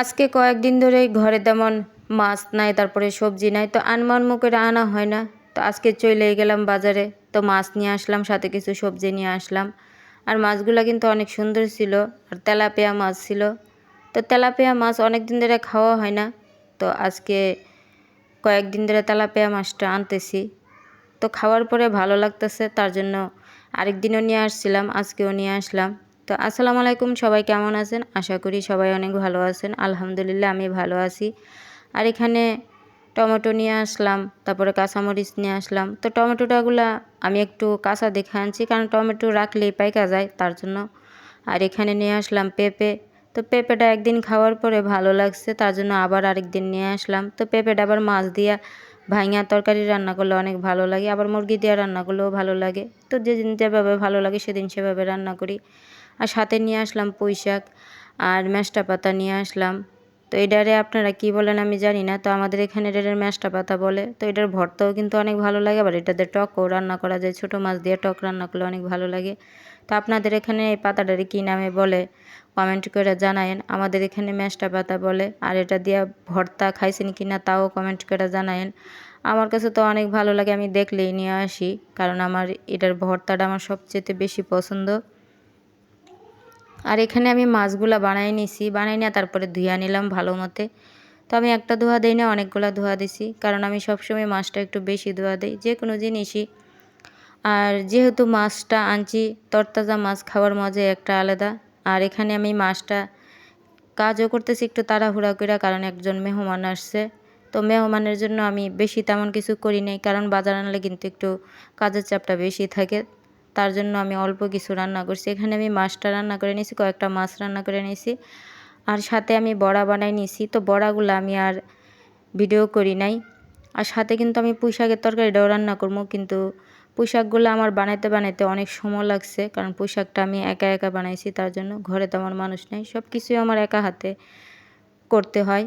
আজকে কয়েকদিন ধরে ঘরে তেমন মাছ নাই, তারপরে সবজি নাই, তো আনমান করে আনা হয় না। তো আজকে চলে গেলাম বাজারে, তো মাছ নিয়ে আসলাম, সাথে কিছু সবজি নিয়ে আসলাম। আর মাছগুলো কিন্তু অনেক সুন্দর ছিল, আর তেলাপিয়া মাছ ছিল। তো তেলাপিয়া মাছ অনেক দিন ধরে খাওয়া হয় না, তো আজকে কয়েকদিন ধরে তেলাপিয়া মাছটা আনতেছি। তো খাওয়ার পরে ভালো লাগতেছে, তার জন্য আরেক দিনও নিয়ে আসছিলাম, আজকেও নিয়ে আসলাম। তো আসসালামু আলাইকুম, সবাই কেমন আছেন? আশা করি সবাই অনেক ভালো আছেন। আলহামদুলিল্লাহ, আমি ভালো আছি। আর এখানে টমেটো নিয়ে আসলাম, তারপরে কাঁচামরিচ নিয়ে আসলাম। তো টমেটোটাগুলা আমি একটু কাঁচা দেখে আনছি, কারণ টমেটো রাখলেই পাইকা যায়, তার জন্য। আর এখানে নিয়ে আসলাম পেঁপে। তো পেঁপেটা একদিন খাওয়ার পরে ভালো লাগছে, তার জন্য আবার আরেক দিন নিয়ে আসলাম। তো পেঁপেটা আবার মাছ দিয়া ভাইঙা তরকারি রান্না করলে অনেক ভালো লাগে, আবার মুরগি দিয়ে রান্না করলেও ভালো লাগে। তো যেদিন যেভাবে ভালো লাগে, সেদিন সেভাবে রান্না করি। আর সাথে নিয়ে আসলাম পুঁই শাক আর মেষ্টা পাতা নিয়ে আসলাম। তো এটারে আপনারা কি বলেন আমি জানি না, তো আমাদের এখানে এটার মেষ্টা পাতা বলে। তো এটার ভর্তাও কিন্তু অনেক ভালো লাগে, আবার এটাতে টকও রান্না করা যায়। ছোটো মাছ দিয়ে টক রান্না করলে অনেক ভালো লাগে। তো আপনাদের এখানে এই পাতাটারে কী নামে বলে? কমেন্ট করে জানায়েন। আমাদের এখানে মেষ্টা পাতা বলে, আর এটা দিয়ে ভর্তা খাইছেন কি না তাও কমেন্ট করে জানায়েন। আমার কাছে তো অনেক ভালো লাগে, আমি দেখলেই নিয়ে আসি, কারণ আমার এটার ভর্তাটা আমার সবচেয়ে বেশি পছন্দ। আর এখানে আমি মাছগুলা বানাই নিছি, বানাই নিয়ে তারপরে ধুয়া নিলাম ভালো মতে। তো আমি একটা ধোয়া দিই না, অনেকগুলো ধোয়া দিছি, কারণ আমি সবসময় মাছটা একটু বেশি ধোয়া দিই যে কোনো জিনিসই। আর যেহেতু মাছটা আনছি, তরতাজা মাছ খাওয়ার মজাই একটা আলাদা। আর এখানে আমি মাছটা কাজও করতেছি একটু তাড়াহুড়া করে কারণ একজন মেহমান আসছে। তো মেহমানের জন্য আমি বেশি তেমন কিছু করি নাই, কারণ বাজার আনলে কিন্তু একটু কাজের চাপটা বেশি থাকে। তার জন্য আমি অল্প কিছু রান্না করছি। এখানে আমি মাছটা রান্না করে নিয়েছি, কয়েকটা মাছ রান্না করে নিয়েছি। আর সাথে আমি বড়া বানাই নিয়েছি। তো বড়াগুলো আমি আর ভিডিও করি নাই। আর সাথে কিন্তু আমি পুঁই শাকের তরকারিটাও রান্না করব। কিন্তু পুঁই শাকগুলো আমার বানাইতে বানাইতে অনেক সময় লাগছে। কারণ পুঁই শাকটা আমি একা একা বানাইছি, তার জন্য ঘরে তো আমার মানুষ নেই। সব কিছুই আমার একা হাতে করতে হয়।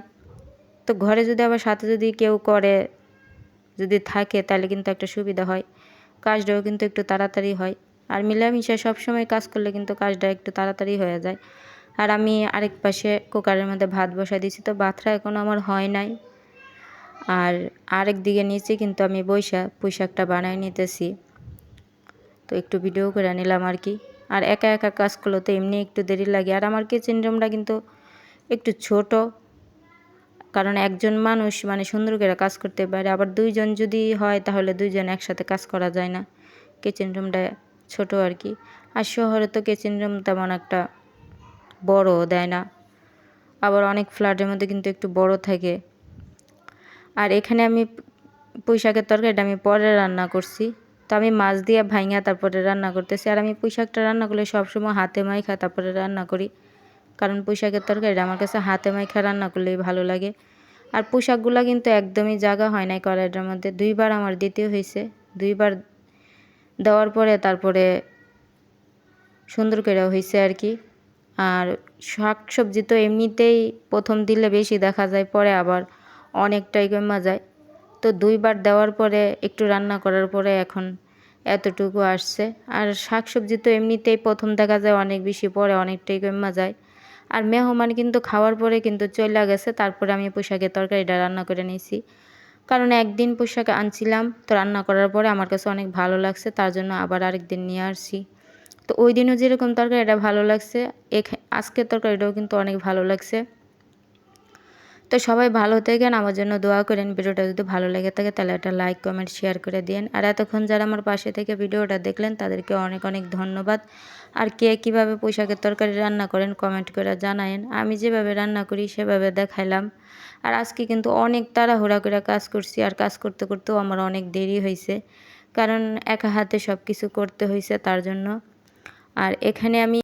তো ঘরে যদি আবার সাথে যদি কেউ করে, যদি থাকে, তাহলে কিন্তু একটা সুবিধা হয়। কাজটাও কিন্তু একটু তাড়াতাড়ি হয়। আর মিলামিশা সবসময় কাজ করলে কিন্তু কাজটা একটু তাড়াতাড়ি হয়ে যায়। আর আমি আরেক পাশে কুকারের মধ্যে ভাত বসাই দিয়েছি, তো ভাতটা এখনও আমার হয় নাই। আর আরেক দিকে নিচে কিন্তু আমি বৈশা পোশাকটা বানাই নিতেছি। তো একটু ভিডিও করে নিলাম আর কি। আর একা একা কাজ করল তো এমনি একটু দেরি লাগে। আর আমার কিচেন রুমটা কিন্তু একটু ছোট কারণ একজন মানুষ মানে সুন্দর করে কাজ করতে পারে, আবার দুইজন যদি হয় তাহলে দুইজন একসাথে কাজ করা যায় না। কিচেন রুমটা ছোট আর কি। আর শহরে তো কিচেন রুম তেমন একটা বড় দেয় না। আবার অনেক ফ্ল্যাটের মধ্যে কিন্তু একটু বড় থাকে। আর এখানে আমি পুঁইশাকের তরকারিটা আমি পরে রান্না করছি। তো আমি মাছ দিয়ে ভাইঙা তারপরে রান্না করতেছি। আর আমি পুঁইশাকটা রান্না করলে সবসময় হাতে মাইখা তারপরে রান্না করি। কারণ পুঁইশাকের তরকারিটা আমার কাছে হাতে মাইখা রান্না করলেই ভালো লাগে। আর পোশাকগুলো কিন্তু একদমই জায়গা হয় নাই কড়াইটার মধ্যে। দুইবার আমার দিতে হয়েছে। দুইবার দেওয়ার পরে তারপরে সুন্দর করে হয়েছে আর কি। আর শাক সবজি তো এমনিতেই প্রথম দিলে বেশি দেখা যায়, পরে আবার অনেকটাই কমা যায়। তো দুইবার দেওয়ার পরে, একটু রান্না করার পরে এখন এতটুকু আসছে। আর শাক সবজি তো এমনিতেই প্রথম দেখা যায় অনেক বেশি, পরে অনেকটাই কমা যায়। আর মেহমান কিন্তু খাওয়ার পরে কিন্তু চলে গেছে, তারপরে আমি পোশাকের তরকারিটা রান্না করে নিয়েছি। কারণ একদিন পোশাক আনছিলাম, তো রান্না করার পরে আমার কাছে অনেক ভালো লাগছে, তার জন্য আবার আরেকদিন নিয়ে আসছি। তো ওই দিনও যেরকম তরকারিটা ভালো লাগছে আজকের তরকারিটাও কিন্তু অনেক ভালো লাগছে। তো সবাই ভালো থাকেন, আমার জন্য দোয়া করেন, ভিডিওটা যদি ভালো লেগে থাকে তাহলে একটা লাইক কমেন্ট শেয়ার করে দিন আর এতক্ষণ যারা আমার পাশে থেকে ভিডিওটা দেখলেন তাদেরকে অনেক অনেক ধন্যবাদ। আর কে কীভাবে পোশাকের তরকারি রান্না করেন কমেন্ট করে জানায়েন। আমি যেভাবে রান্না করি সেভাবে দেখাইলাম। আর আজকে কিন্তু অনেক তাড়াহুড়া করে কাজ করছি, আর কাজ করতে করতেও আমার অনেক দেরি হয়েছে কারণ একা হাতে সব কিছু করতে হয়েছে তার জন্য। আর এখানে আমি